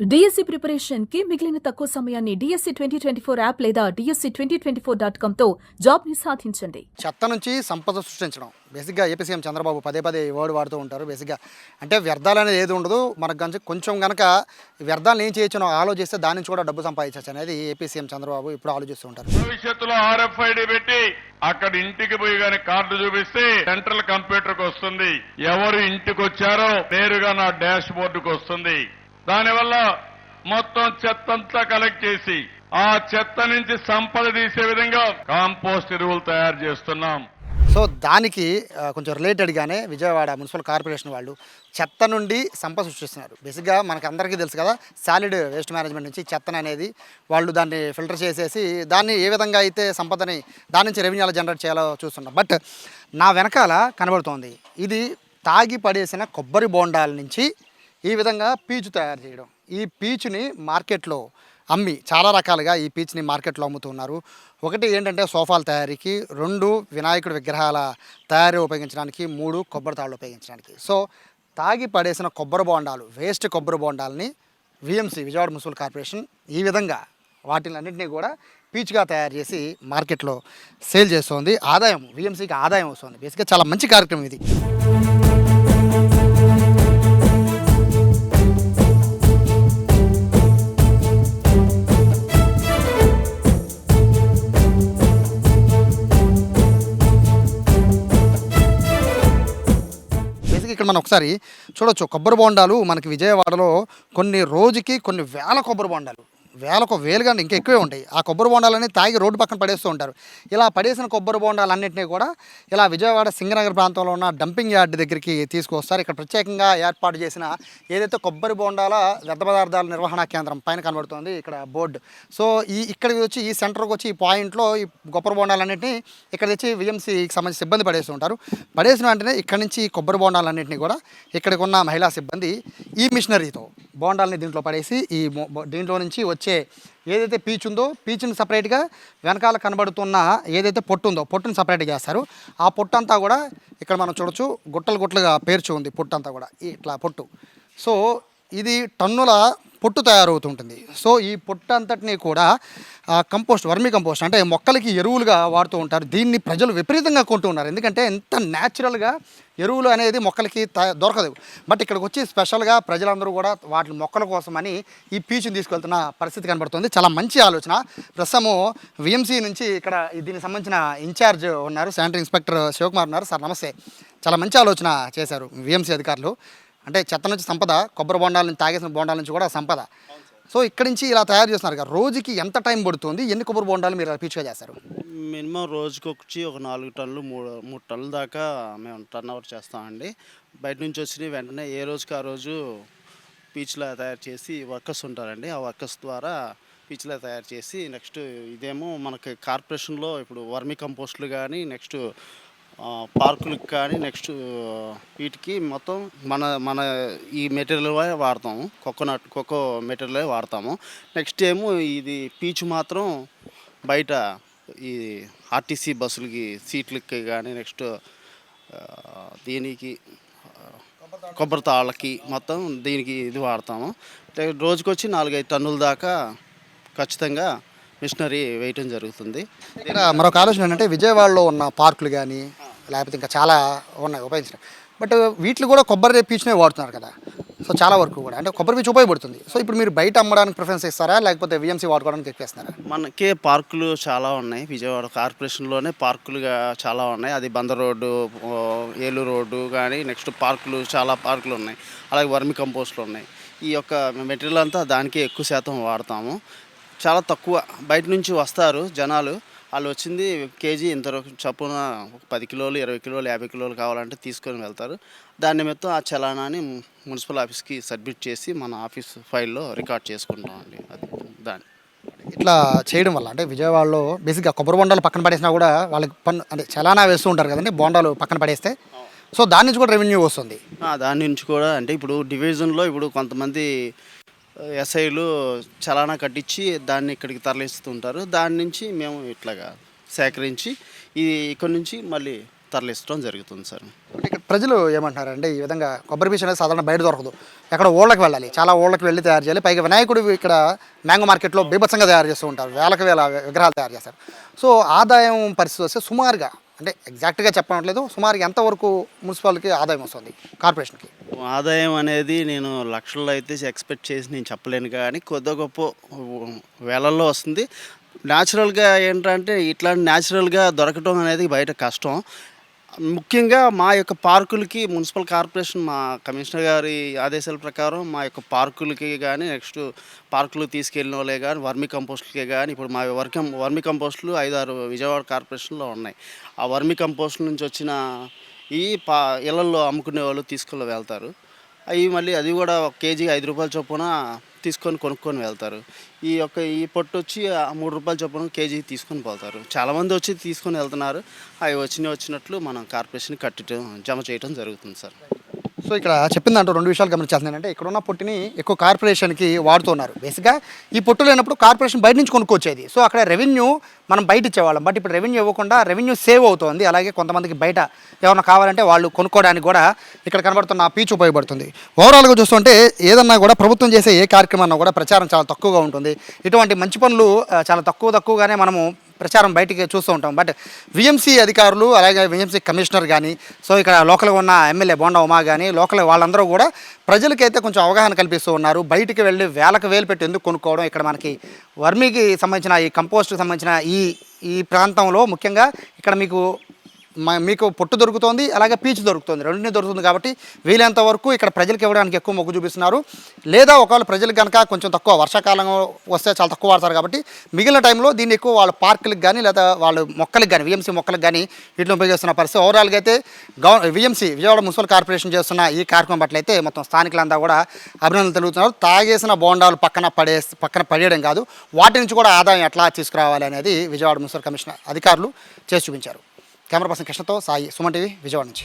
DSC ప్రిపరేషన్కి మిగిలిన తక్కువ సమయాన్ని DSC twenty twenty four app లేదా DSC twenty twenty four dot కామ్తో జాబ్ని సాధించండి చెత్త నుంచి సంపద సృష్టించడం. బేసిక్గా ఏపీ సీఎం చంద్రబాబు పదే పదే ఈ వర్డ్ వాడుతూ ఉంటారు. బేసిక్గా అంటే వ్యర్థాలు అనేది ఏది ఉండదు. మనకు గంచ కొంచెం కనుక వ్యర్థాలను ఏం చేయొచ్చు ఆలోచిస్తే దాని నుంచి కూడా డబ్బు సంపాదించవచ్చు అనేది ఏపీ సీఎం చంద్రబాబు ఇప్పుడు ఆలోచిస్తూ ఉంటారు. భవిష్యత్తులో ఆర్ఎఫ్ఐడి పెట్టి అక్కడ ఇంటికి పోయి గాని కార్డు చూపిస్తే సెంట్రల్ కంప్యూటర్కు వస్తుంది. ఎవరు ఇంటికి వచ్చారో నేరుగా నా డాష్ బోర్డుకు వస్తుంది. దానివల్ల మొత్తం చెత్తంతా కలెక్ట్ చేసి ఆ చెత్త నుంచి సంపద తీసే విధంగా కాంపోస్ట్ ఎరువులు తయారు చేస్తున్నాం. సో దానికి కొంచెం రిలేటెడ్గానే విజయవాడ మున్సిపల్ కార్పొరేషన్ వాళ్ళు చెత్త నుండి సంపద సృష్టిస్తున్నారు. బేసిక్గా మనకు అందరికీ తెలుసు కదా సాలిడ్ వేస్ట్ మేనేజ్మెంట్ నుంచి చెత్తను అనేది వాళ్ళు దాన్ని ఫిల్టర్ చేసేసి దాన్ని ఏ విధంగా అయితే సంపదని దాని నుంచి రెవెన్యూ జనరేట్ చేయాలో చూస్తున్నాం. బట్ నా వెనకాల కనబడుతోంది ఇది తాగి పడేసిన కొబ్బరి బోండాల నుంచి ఈ విధంగా పీచు తయారు చేయడం. ఈ పీచుని మార్కెట్లో అమ్మి చాలా రకాలుగా ఈ పీచ్ని మార్కెట్లో అమ్ముతున్నారు ఒకటి ఏంటంటే సోఫాల తయారీకి రెండు వినాయకుడి విగ్రహాల తయారీ ఉపయోగించడానికి మూడు కొబ్బరి తాళ్ళు ఉపయోగించడానికి. సో తాగి పడేసిన కొబ్బరి బోండాలు వేస్ట్ కొబ్బరి బోండాలని విఎంసి విజయవాడ మున్సిపల్ కార్పొరేషన్ ఈ విధంగా వాటిలన్నింటినీ కూడా పీచ్గా తయారు చేసి మార్కెట్లో సేల్ చేస్తుంది. ఆదాయం విఎంసీకి ఆదాయం వస్తుంది. బేసిక్గా చాలా మంచి కార్యక్రమం ఇది. బేసిక్ ఇక్కడ మనం ఒకసారి చూడొచ్చు కొబ్బరి బొండాలు మనకి విజయవాడలో కొన్ని రోజుకి కొన్ని వేల కొబ్బరి బొండాలు. వేలకు వేలుగా ఇంకా ఎక్కువే ఉంటాయి. ఆ కొబ్బరి బోండాలని తాగి రోడ్డు పక్కన పడేస్తూ ఉంటారు. ఇలా పడేసిన కొబ్బరి బొండాలన్నింటినీ కూడా ఇలా విజయవాడ సింగనగర్ ప్రాంతంలో ఉన్న డంపింగ్ యార్డ్ దగ్గరికి తీసుకొస్తారు. ఇక్కడ ప్రత్యేకంగా ఏర్పాటు చేసిన ఏదైతే కొబ్బరి బొండాల వ్యర్థ పదార్థాల నిర్వహణ కేంద్రం పైన కనబడుతుంది ఇక్కడ బోర్డు. సో ఈ ఇక్కడికి వచ్చి ఈ సెంటర్కి వచ్చి ఈ పాయింట్లో ఈ కొబ్బరి బొండాలన్నింటినీ ఇక్కడ తెచ్చి విఎంసీకి సంబంధించి సిబ్బంది పడేస్తూ ఉంటారు. పడేసిన వెంటనే ఇక్కడ నుంచి ఈ కొబ్బరి బొండాలన్నింటినీ కూడా ఇక్కడికి ఉన్న మహిళా సిబ్బంది ఈ మిషనరీతో బోండాలని దీంట్లో పడేసి ఈ దీంట్లో నుంచి వచ్చే ఏదైతే పీచ్ ఉందో పీచుని సపరేట్గా వెనకాల కనబడుతున్న ఏదైతే పొట్టు ఉందో పొట్టుని సపరేట్గా చేస్తారు. ఆ పొట్టు అంతా కూడా ఇక్కడ మనం చూడొచ్చు గుట్టలు గుట్టలుగా పేర్చి ఉంది పొట్టు అంతా కూడా ఇట్లా పొట్టు. సో ఇది టన్నుల పొట్టు తయారవుతుంటుంది. సో ఈ పొట్టు అంతటిని కూడా కంపోస్ట్ వర్మీ కంపోస్ట్ అంటే మొక్కలకి ఎరువులుగా వాడుతూ ఉంటారు. దీన్ని ప్రజలు విపరీతంగా కొంటూ ఉన్నారు ఎందుకంటే ఎంత న్యాచురల్గా ఎరువులు అనేది మొక్కలకి దొరకదు. బట్ ఇక్కడికి వచ్చి స్పెషల్గా ప్రజలందరూ కూడా వాటి మొక్కల కోసమని ఈ పీచుని తీసుకెళ్తున్న పరిస్థితి కనబడుతుంది. చాలా మంచి ఆలోచన. ప్రస్తుతము విఎంసీ నుంచి ఇక్కడ దీనికి సంబంధించిన ఇన్ఛార్జ్ ఉన్నారు శానిటరీ ఇన్స్పెక్టర్ శివకుమార్ ఉన్నారు. సార్ నమస్తే. చాలా మంచి ఆలోచన చేశారు విఎంసీ అధికారులు. అంటే చెత్త నుంచి సంపద కొబ్బరి బొండాల నుంచి తాగేసిన బొండాల నుంచి కూడా సంపద. సో ఇక్కడి నుంచి ఇలా తయారు చేస్తున్నారు కదా రోజుకి ఎంత టైం పడుతుంది? ఎన్ని కొబ్బరి బొండాలు మీరు పీచుగా చేస్తారు? మినిమం రోజుకొచ్చి ఒక నాలుగు టన్నులు మూడు మూడు టన్నుల దాకా మేము టర్న్ ఓవర్ చేస్తామండి. బయట నుంచి వచ్చిన వెంటనే ఏ రోజుకి ఆ రోజు పీచ్లా తయారు చేసి వర్కర్స్ ఉంటారండి. ఆ వర్కర్స్ ద్వారా పీచ్లా తయారు చేసి నెక్స్ట్ ఇదేమో మనకి కార్పొరేషన్లో ఇప్పుడు వర్మి కంపోస్ట్లు కానీ నెక్స్ట్ పార్కులకు కానీ నెక్స్ట్ వీటికి మొత్తం మన మన ఈ మెటీరియల్ వాడతాము. కోకోనట్ కోకో మెటీరియల్ వాడతాము. నెక్స్ట్ ఏమో ఇది పీచు మాత్రం బయట ఈ ఆర్టీసీ బస్సులకి సీట్లకి కానీ నెక్స్ట్ దీనికి కొబ్బరి తాళ్ళకి మొత్తం దీనికి ఇది వాడతాము. రోజుకొచ్చి నాలుగైదు టన్నుల దాకా ఖచ్చితంగా మిషనరీ వేయటం జరుగుతుంది. ఇక్కడ మరొక ఆలోచన ఏంటంటే విజయవాడలో ఉన్న పార్కులు కానీ లేకపోతే ఇంకా చాలా ఉన్నాయి ఉపయోగించడం. బట్ వీటిలో కూడా కొబ్బరి పీచునే వాడుతున్నారు కదా. సో చాలా వరకు కూడా. అంటే కొబ్బరి పీచు ఉపయోగపడుతుంది. సో ఇప్పుడు మీరు బయట అమ్మడానికి ప్రిఫరెన్స్ ఇస్తారా లేకపోతే విఎంసీ వాడుకోవడానికి ఎక్కువ మనకే పార్కులు చాలా ఉన్నాయి. విజయవాడ కార్పొరేషన్లోనే పార్కులుగా చాలా ఉన్నాయి. అది బంద రోడ్డు ఏలూరు రోడ్డు కానీ నెక్స్ట్ పార్కులు చాలా పార్కులు ఉన్నాయి. అలాగే వర్మి కంపోస్ట్లు ఉన్నాయి. ఈ యొక్క మెటీరియల్ అంతా దానికే ఎక్కువ శాతం వాడతాము. చాలా తక్కువ. బయట నుంచి వస్తారు జనాలు. వాళ్ళు వచ్చింది కేజీ ఇంత చొప్పున పది కిలోలు ఇరవై కిలోలు యాభై కిలోలు కావాలంటే తీసుకొని వెళ్తారు. దాని నిమిత్తం ఆ చలానాన్ని మున్సిపల్ ఆఫీస్కి సబ్మిట్ చేసి మన ఆఫీస్ ఫైల్లో రికార్డ్ చేసుకుంటామండి. అది దాన్ని ఇట్లా చేయడం వల్ల అంటే విజయవాడలో బేసిక్గా కొబ్బరి బొండాలు పక్కన పడేసినా కూడా వాళ్ళకి పన్ను అంటే చలానా వేస్తూ ఉంటారు కదండి బొండాలు పక్కన పడేస్తే. సో దాని నుంచి కూడా రెవెన్యూ వస్తుంది. దాని నుంచి కూడా అంటే ఇప్పుడు డివిజన్లో ఇప్పుడు కొంతమంది ఎస్ఐలు చలానా కట్టించి దాన్ని ఇక్కడికి తరలిస్తుంటారు దాని నుంచి మేము ఇట్లాగా సేకరించి ఇది ఇక్కడ నుంచి మళ్ళీ తరలిస్తడం జరుగుతుంది సార్. అంటే ఇక్కడ ప్రజలు ఏమంటున్నారంటే ఈ విధంగా కొబ్బరి పీచు అనేది సాధారణ బయట దొరకదు. ఎక్కడ ఓళ్ళకి వెళ్ళాలి. చాలా ఓళ్ళకి వెళ్ళి తయారు చేయాలి. పైగా వినాయకుడు ఇక్కడ మ్యాంగో మార్కెట్లో బీభత్సంగా తయారు చేస్తూ ఉంటారు. వేలకు వేల విగ్రహాలు తయారు చేస్తారు. సో ఆదాయం పరిస్థితి వస్తే సుమారుగా అంటే ఎగ్జాక్ట్గా చెప్పనట్లేదు. సుమారు ఎంతవరకు మున్సిపాలిటీకి ఆదాయం వస్తుంది కార్పొరేషన్కి? ఆదాయం అనేది నేను లక్షల్లో అయితే ఎక్స్పెక్ట్ చేసి నేను చెప్పలేను కానీ కొద్ది గొప్ప వేలల్లో వస్తుంది. న్యాచురల్గా ఏంటంటే ఇట్లాంటి న్యాచురల్గా దొరకటం అనేది బయట కష్టం. ముఖ్యంగా మా యొక్క పార్కులకి మున్సిపల్ కార్పొరేషన్ మా కమిషనర్ గారి ఆదేశాల ప్రకారం మా యొక్క పార్కులకి కానీ నెక్స్ట్ పార్కులు తీసుకెళ్ళిన వాళ్ళే కానీ వర్మి కంపోస్టులకే కానీ ఇప్పుడు మా వర్కం వర్మి కంపోస్టులు ఐదారు విజయవాడ కార్పొరేషన్లో ఉన్నాయి. ఆ వర్మి కంపోస్ట్ నుంచి వచ్చిన ఈ పా ఇళ్ళలో అమ్ముకునే వాళ్ళు తీసుకుని వెళ్తారు. అవి మళ్ళీ అది కూడా ఒక కేజీ ఐదు రూపాయల చొప్పున తీసుకొని కొనుక్కొని వెళ్తారు. ఈ యొక్క ఈ పొట్టు వచ్చి ఆ మూడు రూపాయలు చొప్పున కేజీ తీసుకొని పోతారు. చాలామంది వచ్చి తీసుకొని వెళ్తున్నారు. అవి వచ్చినవి వచ్చినట్లు మనం కార్పొరేషన్ కట్టడం జమ చేయడం జరుగుతుంది సార్. సో ఇక్కడ చెప్పిన దాంట్లో రెండు విషయాలు గమనించాల్సింది ఏంటంటే ఇక్కడ ఉన్న పొట్టిని ఎక్కువ కార్పొరేషన్కి వాడుతున్నారు బేసిక్గా ఈ పొట్టు లేనప్పుడు కార్పొరేషన్ బయట నుంచి కొనుక్కొచ్చేది. సో అక్కడ రెవెన్యూ మనం బయట ఇచ్చేవాళ్ళం. బట్ ఇప్పుడు రెవెన్యూ ఇవ్వకుండా రెవెన్యూ సేవ్ అవుతుంది. అలాగే కొంతమందికి బయట ఏమైనా కావాలంటే వాళ్ళు కొనుక్కోవడానికి కూడా ఇక్కడ కనబడుతున్న ఆ పీచు ఉపయోగపడుతుంది. ఓవరాల్గా చూస్తుంటే ఏదన్నా కూడా ప్రభుత్వం చేసే ఏ కార్యక్రమాన్ని కూడా ప్రచారం చాలా తక్కువగా ఉంటుంది. ఇటువంటి మంచి పనులు చాలా తక్కువ తక్కువగానే మనము ప్రచారం బయటికి చూస్తూ ఉంటాం. బట్ విఎంసీ అధికారులు అలాగే విఎంసీ కమిషనర్ కానీ సో ఇక్కడ లోకల్గా ఉన్న ఎమ్మెల్యే బోండా ఉమా కానీ లోకల్ వాళ్ళందరూ కూడా ప్రజలకైతే కొంచెం అవగాహన కల్పిస్తూ ఉన్నారు. బయటికి వెళ్ళి వేలకు వేలు పెట్టి ఎందుకు కొనుక్కోవడం? ఇక్కడ మనకి వర్మీకి సంబంధించిన ఈ కంపోస్ట్కి సంబంధించిన ఈ ఈ ఈ ప్రాంతంలో ముఖ్యంగా ఇక్కడ మీకు మీకు పొట్టు దొరుకుతోంది అలాగే పీచు దొరుకుతుంది. రెండింటినీ దొరుకుతుంది కాబట్టి వీలైనంత వరకు ఇక్కడ ప్రజలకు ఇవ్వడానికి ఎక్కువ మొగ్గు చూపిస్తున్నారు. లేదా ఒకవేళ ప్రజలకు కనుక కొంచెం తక్కువ వర్షాకాలం వస్తే చాలా తక్కువ వాడతారు కాబట్టి మిగిలిన టైంలో దీన్ని ఎక్కువ వాళ్ళ పార్కులకు కానీ లేదా వాళ్ళ మొక్కలకు కానీ విఎంసీ మొక్కలకు కానీ వీటిని ఉపయోగిస్తున్న పరిస్థితి. ఓవరాల్గా అయితే గవ విఎంసీ విజయవాడ మున్సిపల్ కార్పొరేషన్ చేస్తున్న ఈ కార్యక్రమం పట్ల అయితే మొత్తం స్థానికులంతా కూడా అభినందనలు తెలుగుతున్నారు తాగేసిన బోండాలు పక్కన పడే పక్కన పడేయడం కాదు వాటి నుంచి కూడా ఆదాయం ఎట్లా తీసుకురావాలి అనేది విజయవాడ మున్సిపల్ కమిషనర్ అధికారులు చేసి చూపించారు. కెమెరా పర్సన్ కృష్ణతో సాయి సుమన్ టీవీ విజయవాడ నుంచి